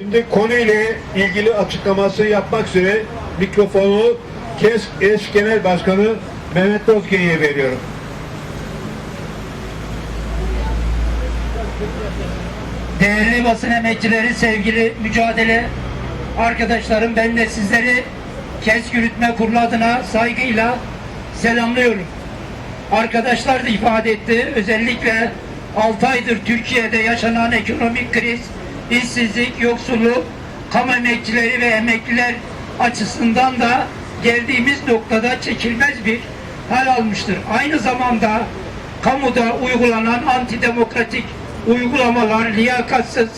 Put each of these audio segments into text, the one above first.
Şimdi konuyla ilgili açıklaması yapmak üzere mikrofonu KES eş genel başkanı Mehmet Bozge'ye veriyorum. Değerli basın emekçileri, sevgili mücadele arkadaşlarım, ben de sizleri KES Yürütme Kurulu adına saygıyla selamlıyorum. Arkadaşlar da ifade etti, özellikle 6 aydır Türkiye'de yaşanan ekonomik kriz, işsizlik, yoksulluk, kamu emekçileri ve emekliler açısından da geldiğimiz noktada çekilmez bir hal almıştır. Aynı zamanda kamuda uygulanan antidemokratik uygulamalar, liyakatsız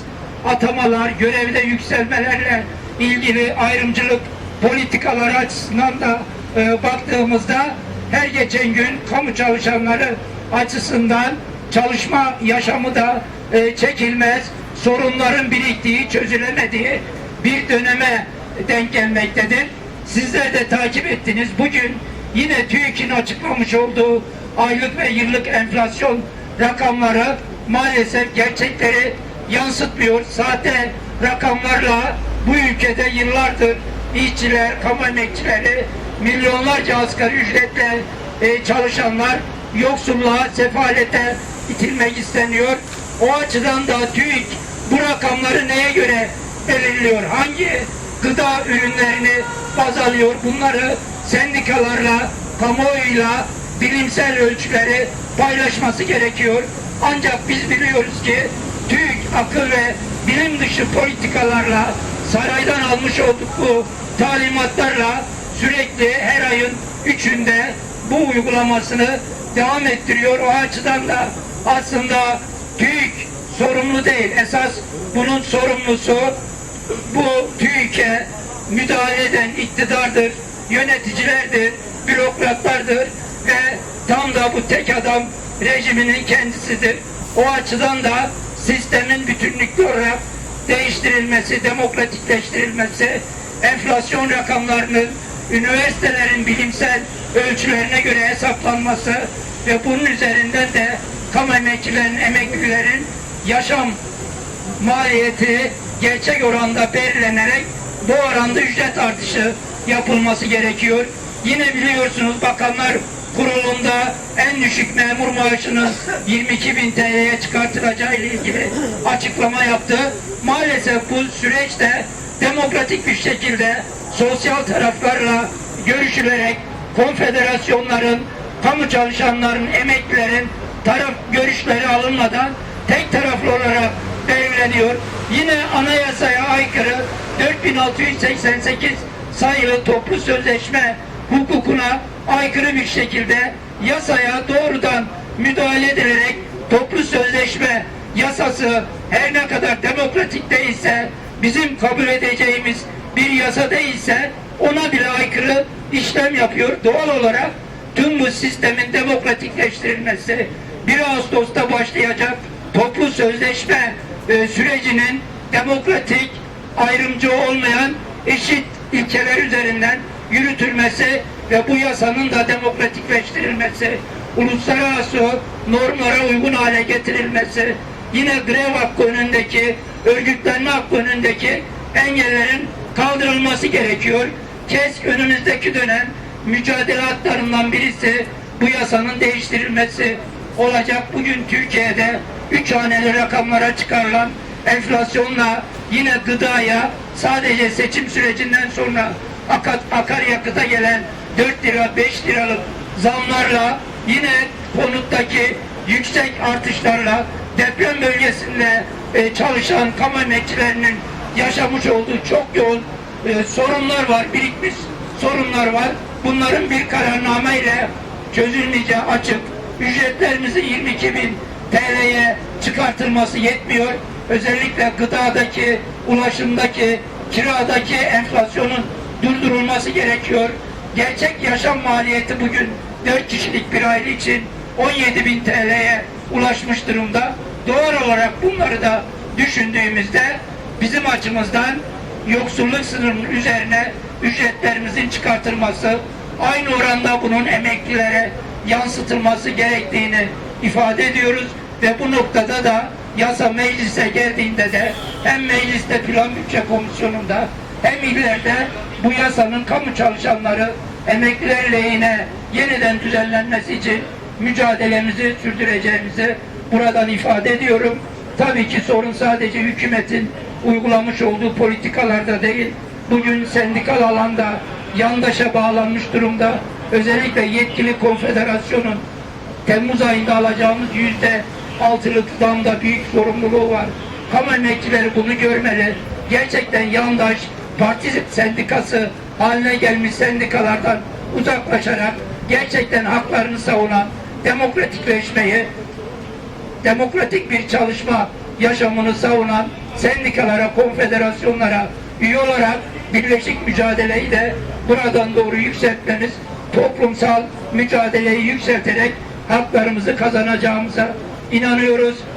atamalar, görevde yükselmelerle ilgili ayrımcılık politikaları açısından da e, baktığımızda her geçen gün kamu çalışanları açısından çalışma yaşamı da e, çekilmez, sorunların biriktiği, çözülemediği bir döneme denk gelmektedir. Sizler de takip ettiniz. Bugün yine TÜİK'in açıklamış olduğu aylık ve yıllık enflasyon rakamları maalesef gerçekleri yansıtmıyor. Sahte rakamlarla bu ülkede yıllardır işçiler, kamu emekçileri, milyonlarca asgari ücretle e, çalışanlar yoksulluğa, sefalete itilmek isteniyor. O açıdan da TÜİK bu rakamları neye göre belirliyor? Hangi gıda ürünlerini baz alıyor? Bunları sendikalarla, kamuoyuyla bilimsel ölçüleri paylaşması gerekiyor. Ancak biz biliyoruz ki TÜİK akıl ve bilim dışı politikalarla saraydan almış olduk bu talimatlarla sürekli her ayın üçünde bu uygulamasını devam ettiriyor. O açıdan da aslında TÜİK sorumlu değil. Esas bunun sorumlusu bu TÜİK'e müdahale eden iktidardır, yöneticilerdir, bürokratlardır ve tam da bu tek adam rejiminin kendisidir. O açıdan da sistemin bütünlüklü olarak değiştirilmesi, demokratikleştirilmesi, enflasyon rakamlarının üniversitelerin bilimsel ölçülerine göre hesaplanması ve bunun üzerinden de emekçilerin, emeklilerin yaşam maliyeti gerçek oranda belirlenerek bu oranda ücret artışı yapılması gerekiyor. Yine biliyorsunuz bakanlar kurulunda en düşük memur maaşının 22 bin TL'ye çıkartılacağı ile ilgili açıklama yaptı. Maalesef bu süreçte demokratik bir şekilde sosyal taraflarla görüşülerek konfederasyonların, kamu çalışanların, emeklilerin taraf görüşleri alınmadan tek taraflı olarak belirleniyor. Yine anayasaya aykırı 4688 sayılı toplu sözleşme hukukuna aykırı bir şekilde yasaya doğrudan müdahale edilerek toplu sözleşme yasası her ne kadar demokratik değilse bizim kabul edeceğimiz bir yasa değilse ona bile aykırı işlem yapıyor. Doğal olarak tüm bu sistemin demokratikleştirilmesi 1 Ağustos'ta başlayacak toplu sözleşme e, sürecinin demokratik, ayrımcı olmayan eşit ilkeler üzerinden yürütülmesi ve bu yasanın da demokratikleştirilmesi, uluslararası normlara uygun hale getirilmesi, yine grev hakkı önündeki, örgütlenme hakkı önündeki engellerin kaldırılması gerekiyor. KESK önümüzdeki dönem mücadele hatlarından birisi bu yasanın değiştirilmesi olacak. Bugün Türkiye'de üç haneli rakamlara çıkarılan enflasyonla yine gıdaya sadece seçim sürecinden sonra akar, akaryakıta gelen 4 lira 5 liralık zamlarla yine konuttaki yüksek artışlarla deprem bölgesinde e, çalışan kamu emekçilerinin yaşamış olduğu çok yoğun e, sorunlar var, birikmiş sorunlar var. Bunların bir kararname ile çözülmeyeceği açık. Ücretlerimizin 22 bin TL'ye çıkartılması yetmiyor. Özellikle gıdadaki, ulaşımdaki, kiradaki enflasyonun durdurulması gerekiyor. Gerçek yaşam maliyeti bugün 4 kişilik bir aile için 17 bin TL'ye ulaşmış durumda. Doğal olarak bunları da düşündüğümüzde bizim açımızdan yoksulluk sınırının üzerine ücretlerimizin çıkartılması, aynı oranda bunun emeklilere yansıtılması gerektiğini ifade ediyoruz ve bu noktada da yasa meclise geldiğinde de hem mecliste plan bütçe komisyonunda hem illerde bu yasanın kamu çalışanları emekliler lehine yeniden düzenlenmesi için mücadelemizi sürdüreceğimizi buradan ifade ediyorum. Tabii ki sorun sadece hükümetin uygulamış olduğu politikalarda değil, bugün sendikal alanda yandaşa bağlanmış durumda. Özellikle yetkili konfederasyonun Temmuz ayında alacağımız yüzde altılık zamda büyük sorumluluğu var. Kamu emekçileri bunu görmeli. Gerçekten yandaş, parti sendikası haline gelmiş sendikalardan uzaklaşarak gerçekten haklarını savunan demokratikleşmeyi, demokratik bir çalışma yaşamını savunan sendikalara, konfederasyonlara üye olarak birleşik mücadeleyi de buradan doğru yükseltmemiz, toplumsal mücadeleyi yükselterek haklarımızı kazanacağımıza inanıyoruz.